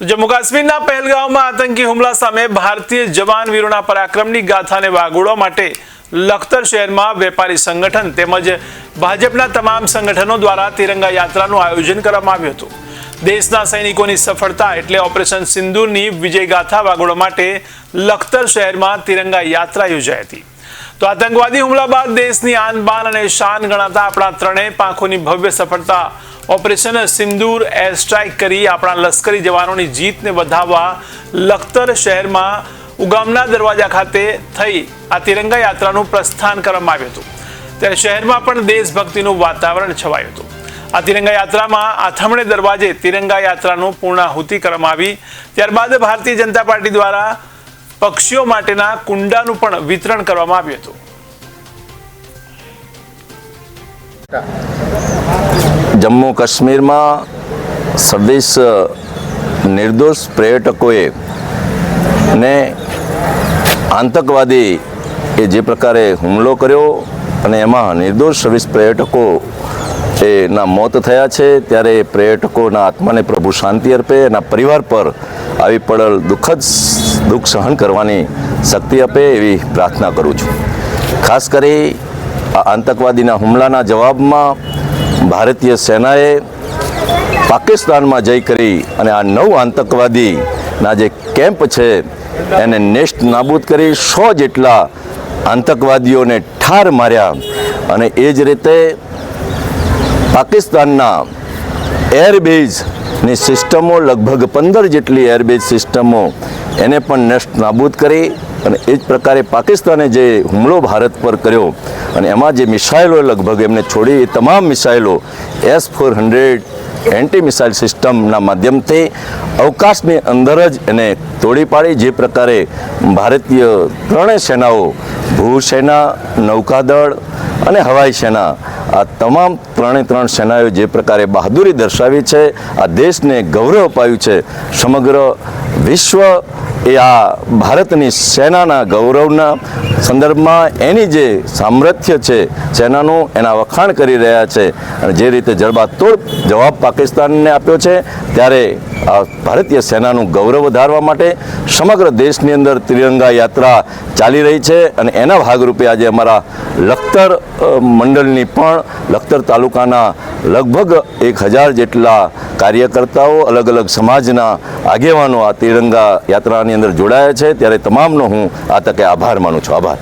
જમ્મુ કાશ્મીરના પહેલગામમાં આતંકી હુમલા સામે ભારતીય જવાન વીરોના પરાક્રમની ગાથાને વાગોળવા માટે લખતર શહેરમાં વેપારી સંગઠન તેમજ ભાજપના તમામ સંગઠનો દ્વારા તિરંગા યાત્રાનું આયોજન કરવામાં આવ્યું હતું. દેશના સૈનિકોની સફળતા એટલે ઓપરેશન સિંધુની વિજય ગાથા વાગોળવા માટે લખતર શહેરમાં તિરંગા યાત્રા યોજાઈ હતી. તો આતંકવાદી હુમલા બાદ દેશની આન બાન અને શાન ગણાતા આપણા ત્રણેય પાંખોની ભવ્ય સફળતા ઓપરેશન સિંદૂર એર સ્ટ્રાઇક કરી આપણા લશ્કરી જવાનોની જીતને વધાવવા લખતર શહેરમાં ઉગામના દરવાજા ખાતે થઈ આ તિરંગા યાત્રાનું પ્રસ્થાન કરવામાં આવ્યું હતું. ત્યારે શહેરમાં પણ દેશભક્તિનું વાતાવરણ છવાયું હતું. આ તિરંગા યાત્રામાં આથમણે દરવાજે તિરંગા યાત્રાનું પૂર્ણાહુતિ કરવામાં આવી. ત્યારબાદ ભારતીય જનતા પાર્ટી દ્વારા પક્ષીઓ માટેના કુંડાનું પણ વિતરણ કરવામાં આવ્યું હતું. જમ્મુ કાશ્મીરમાં સર્વિસ નિર્દોષ પર્યટકોએ ને આતંકવાદી એ જે પ્રકારે હુમલો કર્યો અને એમાં નિર્દોષ સર્વિસ પર્યટકો એના મોત થયા છે, ત્યારે પર્યટકોના આત્માને પ્રભુ શાંતિ અર્પે, એના પરિવાર પર આવી પડેલ દુઃખદ દુઃખ સહન કરવાની શક્તિ આપે એવી પ્રાર્થના કરું છું. ખાસ કરી આ આતંકવાદીના હુમલાના જવાબમાં ભારતીય સેનાએ પાકિસ્તાનમાં જઈ કરી અને આ નવ આતંકવાદીના જે કેમ્પ છે એને નેસ્ટ નાબૂદ કરી સો જેટલા આતંકવાદીઓને ઠાર માર્યા અને એ જ રીતે પાકિસ્તાનના એરબેઝની સિસ્ટમો લગભગ પંદર જેટલી એરબેઝ સિસ્ટમો એને પણ નષ્ટ નાબૂદ કરી અને એ જ પ્રકારે પાકિસ્તાને જે હુમલો ભારત પર કર્યો અને એમાં જે મિસાઇલો લગભગ એમને છોડી એ તમામ મિસાઇલો S four hundred anti missile સિસ્ટમના માધ્યમથી અવકાશની અંદર જ એને તોડી પાડી, જે પ્રકારે ભારતીય ત્રણેય સેનાઓ ભૂસેના નૌકાદળ અને હવાઈ સેના આ તમામ ત્રણે ત્રણ સેનાઓ જે પ્રકારે બહાદુરી દર્શાવી છે, આ દેશને ગૌરવ અપાયું છે. સમગ્ર વિશ્વ એ આ ભારતની સેનાના ગૌરવના સંદર્ભમાં એની જે સામર્થ્ય છે, સેનાનું એના વખાણ કરી રહ્યા છે. અને જે રીતે જડબાતોડ જવાબ પાકિસ્તાનને આપ્યો છે, ત્યારે આ ભારતીય સેનાનું ગૌરવ વધારવા માટે સમગ્ર દેશની અંદર ત્રિરંગા યાત્રા ચાલી રહી છે. અને એના ભાગરૂપે આજે અમારા લખતર મંડળની પણ લખતર તાલુકાના લગભગ એક હજાર જેટલા કાર્યકર્તાઓ અલગ અલગ સમાજના આગેવાનો આ તિરંગા યાત્રાની અંદર જોડાયા છે. ત્યારે તમામનો હું આ તકે આભાર માનું છું. આભાર.